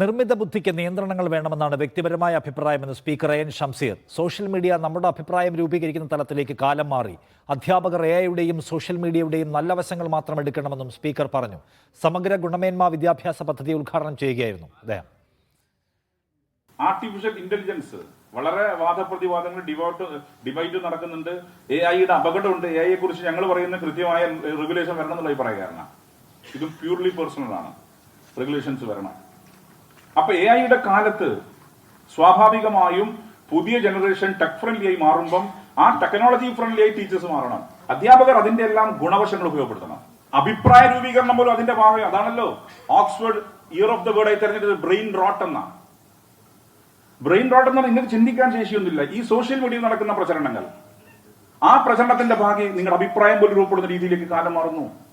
നിർമ്മിത ബുദ്ധിക്ക് നിയന്ത്രണങ്ങൾ വേണമെന്നാണ് വ്യക്തിപരമായ അഭിപ്രായമെന്ന് speaker N Shamseer social media നമ്മുടെ അഭിപ്രായം രൂപീകരിക്കുന്ന തലത്തിലേക്ക് കാലം മാറി. അധ്യാപകർ എ ഐയുടെയും സോഷ്യൽ മീഡിയയുടെയും നല്ല വശങ്ങൾ മാത്രം എടുക്കണമെന്നും സ്പീക്കർ പറഞ്ഞു. സമഗ്ര ഗുണമേന്മ വിദ്യാഭ്യാസ പദ്ധതി ഉദ്ഘാടനം ചെയ്യുകയായിരുന്നു അദ്ദേഹം. ആർട്ടിഫിഷ്യൽ ഇന്റലിജൻസ് വളരെ വാദപ്രതിവാദങ്ങൾ ഡിവോട്ട് ഡിവൈറ്റ് നടക്കുന്നുണ്ട്. എ ഐയുടെ അപകടമുണ്ട്. എ ഐയെ കുറിച്ച് ഞങ്ങൾ പറയുന്ന കൃത്യമായ റെഗുലേഷൻ വരണം എന്നുള്ള അഭിപ്രായക്കാരനാണ്. ഇത് പ്യൂർലി പേഴ്സണൽ ആണ്. റെഗുലേഷൻസ് വരണം. അപ്പൊ എ ഐയുടെ കാലത്ത് സ്വാഭാവികമായും പുതിയ ജനറേഷൻ ടെക് ഫ്രണ്ട്ലി ആയി മാറുമ്പം ആ ടെക്നോളജി ഫ്രണ്ട്ലി ആയി ടീച്ചേഴ്സ് മാറണം. അധ്യാപകർ അതിന്റെ എല്ലാം ഗുണവശങ്ങൾ ഉപയോഗപ്പെടുത്തണം. അഭിപ്രായ രൂപീകരണം പോലും അതിന്റെ ഭാഗം അതാണല്ലോ Oxford year of the word ആയി തെരഞ്ഞെടുത്തത് ബ്രെയിൻ റോട്ട് എന്ന. ബ്രെയിൻ റോട്ട് എന്ന് നിങ്ങൾക്ക് ചിന്തിക്കാൻ ശേഷിയൊന്നുമില്ല. ഈ സോഷ്യൽ മീഡിയയിൽ നടക്കുന്ന പ്രചരണങ്ങൾ. ആ പ്രചരണത്തിന്റെ ഭാഗം നിങ്ങളുടെ അഭിപ്രായം പോലും രൂപപ്പെടുന്ന രീതിയിലേക്ക് കാലം മാറുന്നു.